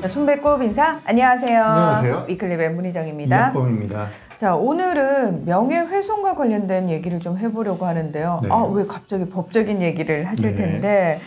자, 손배꼽 인사 안녕하세요. 안녕하세요. 위클립의 문희정입니다. 이학범입니다. 자 오늘은 명예훼손과 관련된 얘기를 좀 해보려고 하는데요. 네. 아왜 갑자기 법적인 얘기를 하실 네. 텐데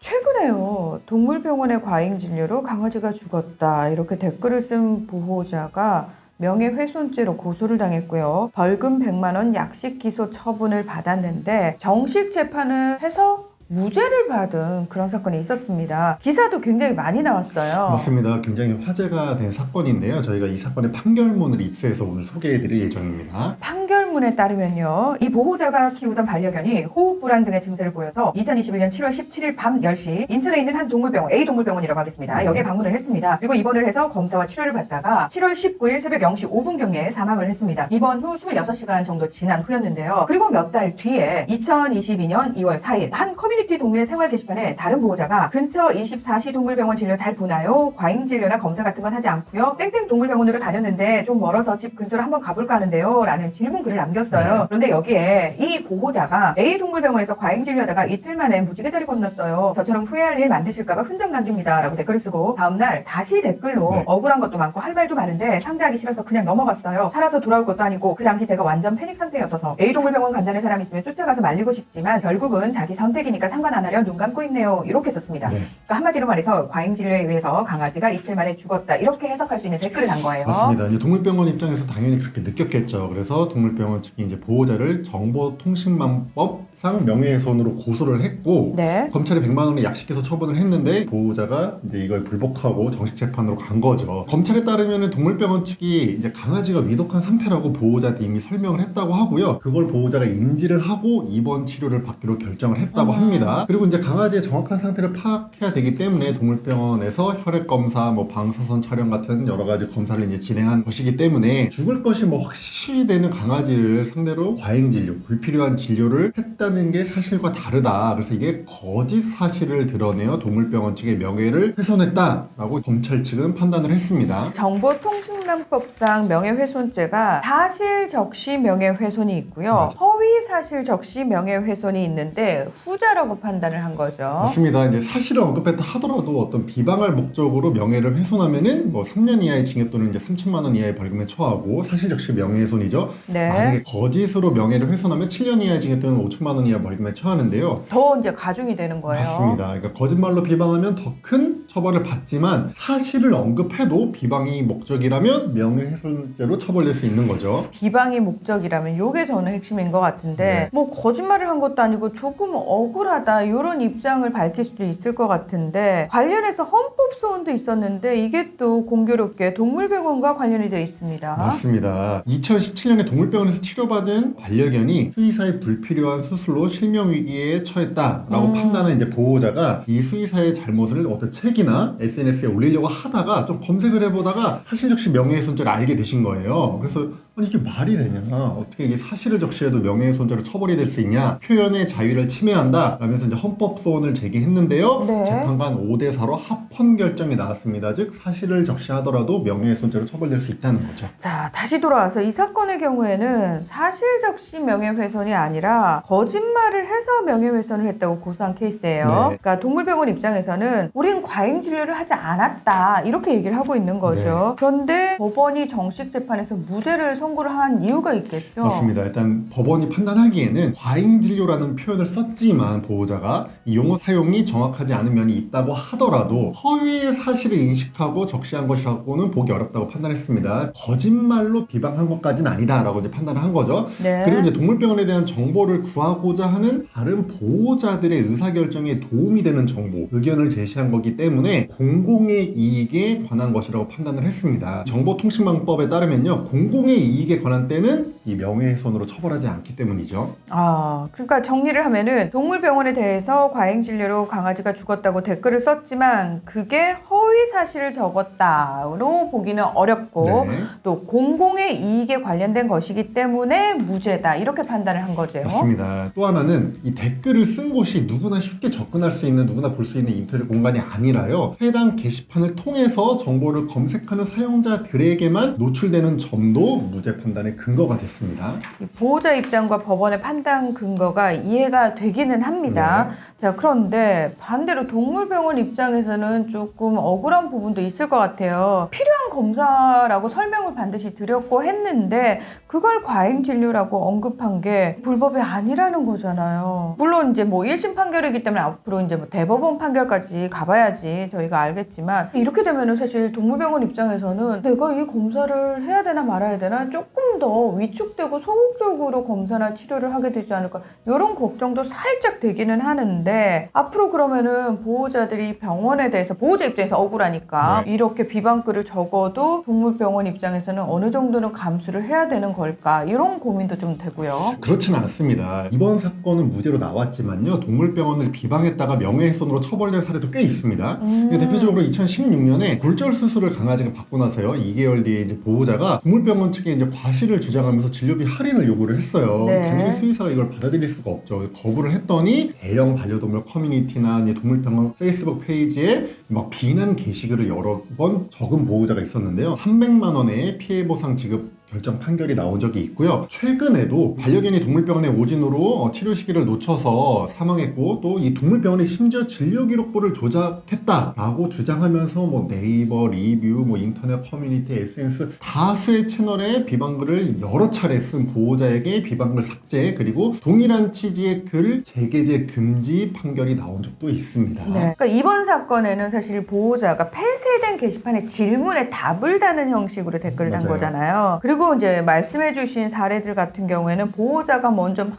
최근에요 동물병원의 과잉 진료로 강아지가 죽었다 이렇게 댓글을 쓴 보호자가 명예훼손죄로 고소를 당했고요. 벌금 100만 원 약식 기소 처분을 받았는데 정식 재판을 해서 무죄를 받은 그런 사건이 있었습니다. 기사도 굉장히 많이 나왔어요. 맞습니다. 굉장히 화제가 된 사건인데요. 저희가 이 사건의 판결문을 입수해서 오늘 소개해드릴 예정입니다. 판결문에 따르면요. 이 보호자가 키우던 반려견이 호흡 불안 등의 증세를 보여서 2021년 7월 17일 밤 10시 인천에 있는 한 동물병원 A 동물병원이라고 하겠습니다. 네. 여기에 방문을 했습니다. 그리고 입원을 해서 검사와 치료를 받다가 7월 19일 새벽 0시 5분경에 사망을 했습니다. 입원 후 26시간 정도 지난 후였는데요. 그리고 몇 달 뒤에 2022년 2월 4일 한 커뮤니티 동네 생활 게시판에 다른 보호자가 근처 24시 동물병원 진료 잘 보나요? 과잉 진료나 검사 같은 건 하지 않고요. 땡땡 동물병원으로 다녔는데 좀 멀어서 집 근처로 한번 가볼까 하는데요. 라는 질문 글을 남겼어요. 네. 그런데 여기에 이 보호자가 A 동물병원에서 과잉 진료하다가 이틀 만에 무지개 다리 건넜어요. 저처럼 후회할 일 만드실까봐 흔적 남깁니다. 라고 댓글을 쓰고 다음날 다시 댓글로 네. 억울한 것도 많고 할 말도 많은데 상대하기 싫어서 그냥 넘어갔어요. 살아서 돌아올 것도 아니고 그 당시 제가 완전 패닉 상태였어서 A 동물병원 간다는 사람 있으면 쫓아가서 말리고 싶지만 결국은 자기 선택이니까 상관 안 하려 눈 감고 있네요. 이렇게 썼습니다. 네. 그러니까 한마디로 말해서 과잉 진료에 의해서 강아지가 이틀 만에 죽었다. 이렇게 해석할 수 있는 댓글을 단 거예요. 맞습니다. 이제 동물병원 입장에서 당연히 그렇게 느꼈겠죠. 그래서 동물병원 측이 이제 보호자를 정보통신망법상 명예훼손으로 고소를 했고 네. 검찰이 100만 원의 약식해서 처분을 했는데 보호자가 이제 이걸 불복하고 정식 재판으로 간 거죠. 검찰에 따르면 동물병원 측이 이제 강아지가 위독한 상태라고 보호자한테 이미 설명을 했다고 하고요. 그걸 보호자가 인지를 하고 입원 치료를 받기로 결정을 했다고 음. 합니다. 그리고 이제 강아지의 정확한 상태를 파악해야 되기 때문에 동물병원에서 혈액 검사, 뭐 방사선 촬영 같은 여러 가지 검사를 이제 진행한 것이기 때문에 죽을 것이 뭐 확실히 되는 강아지를 상대로 과잉 진료, 불필요한 진료를 했다는 게 사실과 다르다. 그래서 이게 거짓 사실을 드러내어 동물병원 측의 명예를 훼손했다라고 검찰 측은 판단을 했습니다. 정보통신망법상 명예훼손죄가 사실 적시 명예훼손이 있고요. 허위 사실 적시 명예훼손이 있는데 후자라고 판단을 한 거죠. 맞습니다. 이제 사실을 언급했다 하더라도 어떤 비방할 목적으로 명예를 훼손하면은 뭐 3년 이하의 징역 또는 이제 3천만 원 이하의 벌금에 처하고 사실 적시 명예훼손이죠. 네. 만약에 거짓으로 명예를 훼손하면 7년 이하의 징역 또는 5천만 원 이하 벌금에 처하는데요. 더 이제 가중이 되는 거예요. 맞습니다. 그러니까 거짓말로 비방하면 더 큰 처벌을 받지만 사실을 언급해도 비방이 목적이라면 명예훼손죄로 처벌될 수 있는 거죠. 비방이 목적이라면 요게 저는 핵심인 것 같은데 네. 뭐 거짓말을 한 것도 아니고 조금 억울 하다 이런 입장을 밝힐 수도 있을 것 같은데 관련해서 헌법 소원도 있었는데 이게 또 공교롭게 동물병원과 관련이 되어 있습니다. 맞습니다. 2017년에 동물병원에서 치료받은 반려견이 수의사의 불필요한 수술로 실명 위기에 처했다라고 음. 판단한 이제 보호자가 이 수의사의 잘못을 어떤 책이나 SNS에 올리려고 하다가 좀 검색을 해보다가 사실 적시 명예훼손죄를 알게 되신 거예요. 그래서 아니 이게 말이 되냐? 어떻게 이게 사실을 적시해도 명예훼손죄로 처벌이 될 수 있냐? 표현의 자유를 침해한다. 라면서 이제 헌법 소원을 제기했는데요. 네. 재판관 5대 4로 합헌 결정이 나왔습니다. 즉 사실을 적시하더라도 명예훼손죄로 처벌될 수 있다는 거죠. 자, 다시 돌아와서 이 사건의 경우에는 사실 적시 명예훼손이 아니라 거짓말을 해서 명예훼손을 했다고 고소한 케이스예요. 네. 그러니까 동물병원 입장에서는 우린 과잉 진료를 하지 않았다 이렇게 얘기를 하고 있는 거죠. 네. 그런데 법원이 정식 재판에서 무죄를 선고를 한 이유가 있겠죠. 맞습니다. 일단 법원이 판단하기에는 과잉 진료라는 표현을 썼지만 보호자가 이 용어 사용이 정확하지 않은 면이 있다고 하더라도 허위의 사실을 인식하고 적시한 것이라고는 보기 어렵다고 판단했습니다. 거짓말로 비방한 것까지는 아니다라고 이제 판단을 한 거죠. 네. 그리고 이제 동물병원에 대한 정보를 구하고자 하는 다른 보호자들의 의사결정에 도움이 되는 정보, 의견을 제시한 거기 때문에 공공의 이익에 관한 것이라고 판단을 했습니다. 정보통신망법에 따르면요, 공공의 이익에 관한 때는 이 명예훼손으로 처벌하지 않기 때문이죠. 아, 그러니까 정리를 하면은 동물병원에 대해서 과잉 진료로 강아지가 죽었다고 댓글을 썼지만 그게 허위 사실을 적었다로 보기는 어렵고 네. 또 공공의 이익에 관련된 것이기 때문에 무죄다 이렇게 판단을 한 거죠. 맞습니다. 또 하나는 이 댓글을 쓴 곳이 누구나 쉽게 접근할 수 있는 누구나 볼 수 있는 인터넷 공간이 아니라요. 해당 게시판을 통해서 정보를 검색하는 사용자들에게만 노출되는 점도 무죄 판단의 근거가 됐습니다. 맞습니다. 이 보호자 입장과 법원의 판단 근거가 이해가 되기는 합니다. 자, 그런데 반대로 동물병원 입장에서는 조금 억울한 부분도 있을 것 같아요. 필요한 검사라고 설명을 반드시 드렸고 했는데 그걸 과잉 진료라고 언급한 게 불법이 아니라는 거잖아요. 물론 이제 뭐 1심 판결이기 때문에 앞으로 이제 뭐 대법원 판결까지 가봐야지 저희가 알겠지만 이렇게 되면은 사실 동물병원 입장에서는 내가 이 검사를 해야 되나 말아야 되나 조금 더 위축되고 소극적으로 검사나 치료를 하게 되지 않을까 이런 걱정도 살짝 되기는 하는데 앞으로 그러면은 보호자들이 병원에 대해서 보호자 입장에서 억울하니까 이렇게 비방글을 적어도 동물병원 입장에서는 어느 정도는 감수를 해야 되는 걸까 이런 고민도 좀 되고요. 그렇지는 않습니다. 이번 사건은 무죄로 나왔지만요. 동물병원을 비방했다가 명예훼손으로 처벌된 사례도 꽤 있습니다. 음. 대표적으로 2016년에 골절 수술을 강아지가 받고 나서요. 2개월 뒤에 이제 보호자가 동물병원 측에 이제 과실을 주장하면서 진료비 할인을 요구를 했어요. 네. 당연히 수의사가 이걸 받아들일 수가 없죠. 거부를 했더니 대형 반려 동물 커뮤니티나 동물병원 페이스북 페이지에 막 비난 게시글을 여러 번 적은 보호자가 있었는데요. 300만 원의 피해 보상 지급 결정 판결이 나온 적이 있고요. 최근에도 반려견이 동물병원에 오진으로 어, 치료 시기를 놓쳐서 사망했고 또 이 동물병원이 심지어 진료 기록부를 조작했다라고 주장하면서 뭐 네이버 리뷰, 뭐 인터넷 커뮤니티, SNS 다수의 채널에 비방글을 여러 차례 쓴 보호자에게 비방글 삭제 그리고 동일한 취지의 글 재게재 금지 판결이 나온 적도 있습니다. 네. 그러니까 이번 사건에는 사실 보호자가 폐쇄된 게시판에 질문에 답을 다는 형식으로 댓글을 단 맞아요. 거잖아요. 그리고 이제 말씀해 주신 사례들 같은 경우에는 보호자가 먼저 막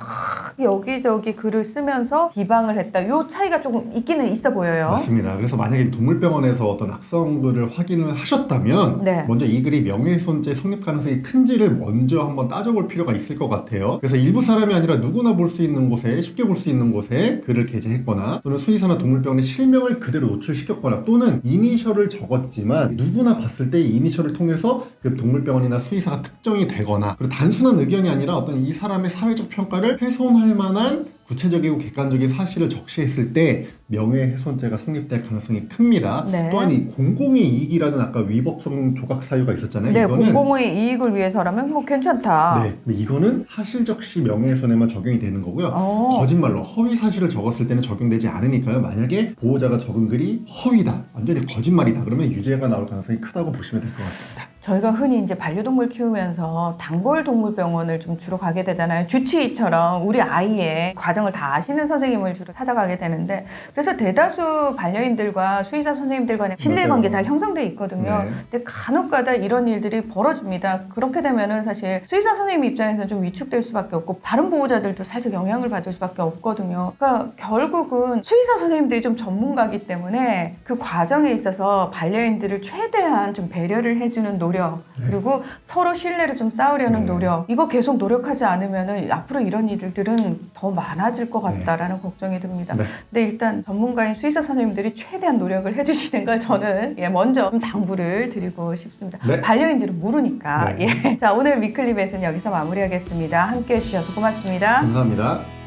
여기저기 글을 쓰면서 비방을 했다. 요 차이가 조금 있기는 있어 보여요. 맞습니다. 그래서 만약에 동물병원에서 어떤 악성글을 확인을 하셨다면 네. 먼저 이 글이 명예훼손죄 성립 가능성이 큰지를 먼저 한번 따져볼 필요가 있을 것 같아요. 그래서 일부 사람이 아니라 누구나 볼 수 있는 곳에 쉽게 볼 수 있는 곳에 글을 게재했거나 또는 수의사나 동물병원의 실명을 그대로 노출시켰거나 또는 이니셜을 적었지만 누구나 봤을 때 이 이니셜을 통해서 그 동물병원이나 수의사가 특정이 되거나 그리고 단순한 의견이 아니라 어떤 이 사람의 사회적 평가를 훼손할 만한 구체적이고 객관적인 사실을 적시했을 때 명예훼손죄가 성립될 가능성이 큽니다. 네. 또한 이 공공의 이익이라는 아까 위법성 조각 사유가 있었잖아요. 네, 이거는 공공의 이익을 위해서라면 뭐 괜찮다. 네, 근데 이거는 사실 적시 명예훼손에만 적용이 되는 거고요. 어. 거짓말로 허위 사실을 적었을 때는 적용되지 않으니까요. 만약에 보호자가 적은 글이 허위다, 완전히 거짓말이다, 그러면 유죄가 나올 가능성이 크다고 보시면 될 것 같습니다. 저희가 흔히 이제 반려동물 키우면서 단골 동물병원을 좀 주로 가게 되잖아요. 주치의처럼 우리 아이의 과정을 다 아시는 선생님을 주로 찾아가게 되는데 그래서 대다수 반려인들과 수의사 선생님들 간의 신뢰 관계 맞아요. 잘 형성돼 있거든요. 네. 근데 간혹가다 이런 일들이 벌어집니다. 그렇게 되면은 사실 수의사 선생님 입장에서는 좀 위축될 수밖에 없고 다른 보호자들도 살짝 영향을 받을 수밖에 없거든요. 그러니까 결국은 수의사 선생님들이 좀 전문가기 때문에 그 과정에 있어서 반려인들을 최대한 좀 배려를 해주는 노력 그리고 서로 신뢰를 좀 쌓으려는 네. 노력 이거 계속 노력하지 않으면은 앞으로 이런 일들은 더 많아질 것 네. 같다라는 걱정이 듭니다. 네. 근데 일단 전문가인 수의사 선생님들이 최대한 노력을 해주시는 걸 저는 예, 먼저 좀 당부를 드리고 싶습니다. 네. 반려인들은 모르니까. 네. 예. 자, 오늘 위클리 벳은 여기서 마무리하겠습니다. 함께 해 주셔서 고맙습니다. 감사합니다.